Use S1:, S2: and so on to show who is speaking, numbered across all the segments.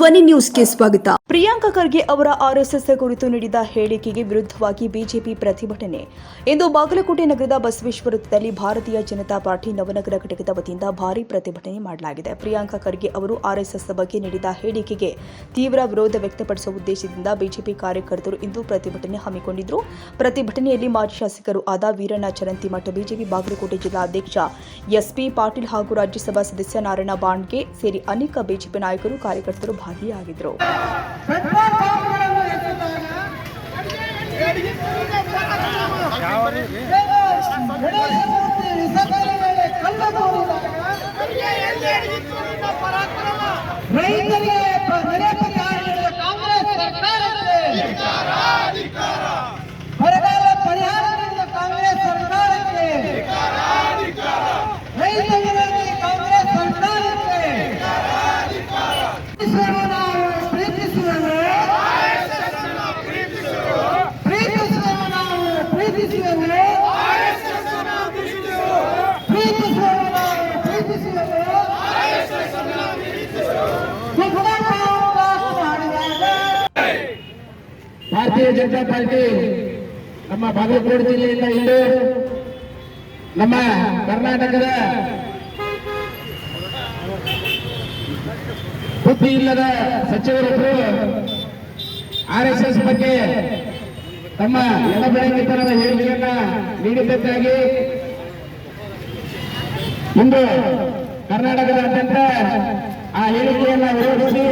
S1: ಧ್ವನಿ ನ್ಯೂಸ್ಗೆ ಸ್ವಾಗತ.
S2: ಪ್ರಿಯಾಂಕಾ ಖರ್ಗೆ ಅವರ ಆರ್ಎಸ್ಎಸ್ ಕುರಿತು ನೀಡಿದ ಹೇಳಿಕೆಗೆ ವಿರುದ್ಧವಾಗಿ ಬಿಜೆಪಿ ಪ್ರತಿಭಟನೆ. ಇಂದು ಬಾಗಲಕೋಟೆ ನಗರದ ಬಸವೇಶ್ವರದಲ್ಲಿ ಭಾರತೀಯ ಜನತಾ ಪಾರ್ಟಿ ನವನಗರ ಘಟಕದ ವತಿಯಿಂದ ಭಾರೀ ಪ್ರತಿಭಟನೆ ಮಾಡಲಾಗಿದೆ. ಪ್ರಿಯಾಂಕಾ ಖರ್ಗೆ ಅವರು ಆರ್ಎಸ್ಎಸ್ ಬಗ್ಗೆ ನೀಡಿದ ಹೇಳಿಕೆಗೆ ತೀವ್ರ ವಿರೋಧ ವ್ಯಕ್ತಪಡಿಸುವ ಉದ್ದೇಶದಿಂದ ಬಿಜೆಪಿ ಕಾರ್ಯಕರ್ತರು ಇಂದು ಪ್ರತಿಭಟನೆ ಹಮ್ಮಿಕೊಂಡಿದ್ದರು ಪ್ರತಿಭಟನೆಯಲ್ಲಿ ಮಾಜಿ ಶಾಸಕರು ಆದ ವೀರಣ್ಣ ಚರಂತಿಮಠ ಬಿಜೆಪಿ ಬಾಗಲಕೋಟೆ ಜಿಲ್ಲಾಧ್ಯಕ್ಷ ಎಸ್ಪಿ ಪಾಟೀಲ್ ಹಾಗೂ ರಾಜ್ಯಸಭಾ ಸದಸ್ಯ ನಾರಾಯಣ ಬಾಂಡ್ಗೆ ಸೇರಿ ಅನೇಕ ಬಿಜೆಪಿ ನಾಯಕರು, ಕಾರ್ಯಕರ್ತರು ಭಾಗಿಯಾಗಿದ್ದರು
S3: ಪೆಟ್ರೋಲ್
S4: ಭಾರತೀಯ ಜನತಾ ಪಾರ್ಟಿ ನಮ್ಮ ಬಾಗಲಕೋಟೆ ಜಿಲ್ಲೆಯಿಂದ ಇಂದು ನಮ್ಮ ಕರ್ನಾಟಕದ ಬುದ್ಧಿ ಇಲ್ಲದ ಸಚಿವರೊಬ್ಬರು ಆರ್ ಎಸ್ ಎಸ್ ಬಗ್ಗೆ ತಮ್ಮ ಎಡಬೆಳಗಿತನದ ಹೇಳಿಕೆಯನ್ನ ನೀಡಿದ್ದಕ್ಕಾಗಿ ಇಂದು ಕರ್ನಾಟಕದಾದ್ಯಂತ ಆ ಹೇಳಿಕೆಯನ್ನ ವಿರೋಧಿಸಿ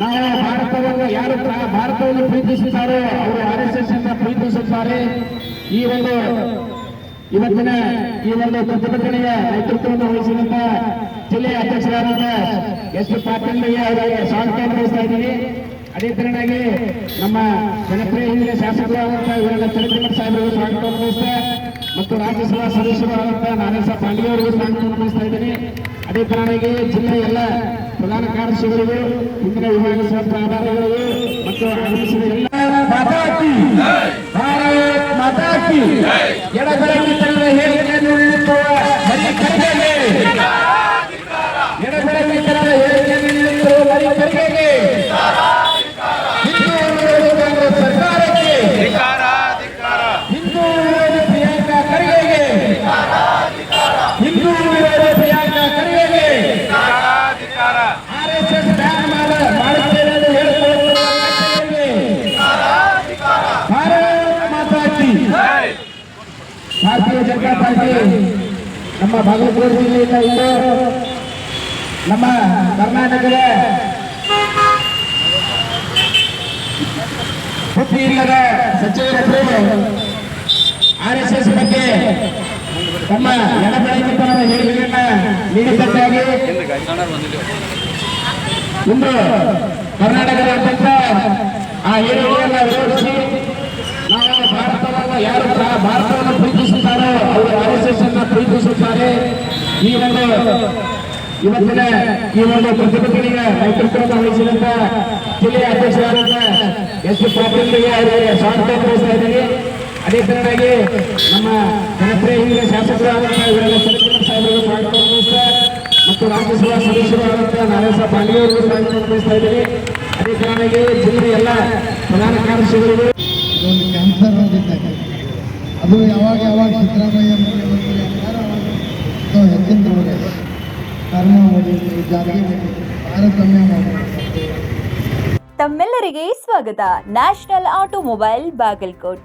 S4: ನಾವು ಭಾರತವನ್ನು ಯಾರು ಭಾರತವನ್ನು ಪ್ರೀತಿಸುತ್ತಾರೆ? ಅವರು ಆರ್ ಎಸ್ ಎಸ್ ಅನ್ನು ಪ್ರೀತಿಸುತ್ತಾರೆ. ಈ ಒಂದು ಇವತ್ತಿನ ಈ ಒಂದು ಪ್ರತಿಭಟನೆಯ ನೇತೃತ್ವವನ್ನು ವಹಿಸಿದಂತ ಜಿಲ್ಲೆಯ ಅಧ್ಯಕ್ಷರಾದ ಎಸ್ ಪಿ ಪಾಟೀಲ್ ಅವರಿಗೆ ಸ್ವಾಗತ ಬಯಸ್ತಾ ಇದ್ದೀನಿ ಅದೇ ತರನಾಗಿ ನಮ್ಮ ಜನಪ್ರಿಯ ಹಿಂದಿನ ಶಾಸಕರಾದಂತಹ ಇವರೆಲ್ಲ ಚರಿತ್ರೆ ಸಾಹೇಬರಿಗೆ ಸ್ವಾಗತ ಬಯಸ್ತಾ ಮತ್ತು ರಾಜ್ಯಸಭಾ ಸದಸ್ಯರಾದಂತಹ ನಾರಾಯಣ ಪಾಂಡೆ ಅವರಿಗೂ ಸ್ವಾಗತ ಬಯಸ್ತಾ ಇದ್ದೀನಿ. ಅದೇ ತರನಾಗಿ ಜಿಲ್ಲೆಯ ಎಲ್ಲ ಪ್ರಧಾನ ಕಾರ್ಯದರ್ಶಿಗಳಿಗೂ ಹಿಂದಿನ ವಿಭಾಗ ಪ್ರಾಧಾನ್ಯಗಳಿಗೂ ಮತ್ತು ಆಗಮಿಸಿದ ಎಲ್ಲ ಮಾತಾಕಿ ಭಾರತ್ ಮಾತಾಕಿ ಎಡಬೆಳಗಿ ಭಾರತೀಯ ಜನತಾ ಪಾರ್ಟಿ. ನಮ್ಮ ಬಾಗಲಕೋಟೆ ಜಿಲ್ಲೆಯಿಂದ ಇಂದು ನಮ್ಮ ಕರ್ನಾಟಕದ ಬುದ್ಧಿ ಇಲ್ಲದ ಸಚಿವರ ಆರ್ ಎಸ್ ಎಸ್ ಬಗ್ಗೆ ತಮ್ಮ ಎಡಬೆಳಗಿತನದ ಹೇಳಿಕೆಯನ್ನ ನೀಡಿದ್ದಕ್ಕಾಗಿ ಇಂದು ಕರ್ನಾಟಕದಾದ್ಯಂತ ಆ ಹೇಳಿಕೆಯನ್ನ ವಿರೋಧಿಸಿ ನಾವು ಭಾರತವನ್ನು ಯಾರು ಭಾರತವನ್ನು ಪ್ರೀತಿಸುತ್ತಾರೋ ಅವರು ಆರ್ ಎಸ್ ಅನ್ನ ಪ್ರೀತಿಸುತ್ತಾರೆ. ಈ ಒಂದು ಇವತ್ತಿನ ಈ ಒಂದು ಪ್ರತಿಭಟನೆಗೆ ನೇತೃತ್ವವನ್ನು ವಹಿಸಿದಂತ ಜಿಲ್ಲೆಯ ಅಧ್ಯಕ್ಷರಾದಂತ ಎಸ್ ಪಿ ಪಾಟೀಲ್ ಅವರಿಗೆ ಸ್ವಾಗತ ಅದೇ ತರನಾಗಿ ನಮ್ಮ ಜನಪ್ರಿಯ ಹಿರಿಯ ಶಾಸಕರಾದಂತಹ ಇವರೆಲ್ಲ ಸಾಹೇಬರಿಗೆ ಮತ್ತು ರಾಜ್ಯಸಭಾ ಸದಸ್ಯರು ಆದಂತಹ ನಾರಾಯಣ ಸಾಹ ಅವರಿಗೂ ಸ್ವಾಗತ ಇದ್ದೀವಿ ಅದೇ ತರನಾಗಿ ಜಿಲ್ಲೆಯ ಎಲ್ಲ ಪ್ರಧಾನ ಕಾರ್ಯದರ್ಶಿಗಳಿಗೂ
S3: ಇದೊಂದು ಕ್ಯಾನ್ಸರ್ ರೋಗ ಅದು ಯಾವಾಗ ಯಾವಾಗ ಸಿದ್ದರಾಮಯ್ಯ ಮುಖ್ಯಮಂತ್ರಿ ಹೆಚ್ಚಿನ. ಕರ್ಮ ಜಾರಿಗೆ ತಾರತಮ್ಯ
S5: ತಮ್ಮೆಲ್ಲರಿಗೆ ಸ್ವಾಗತ. National automobile Bagalkot.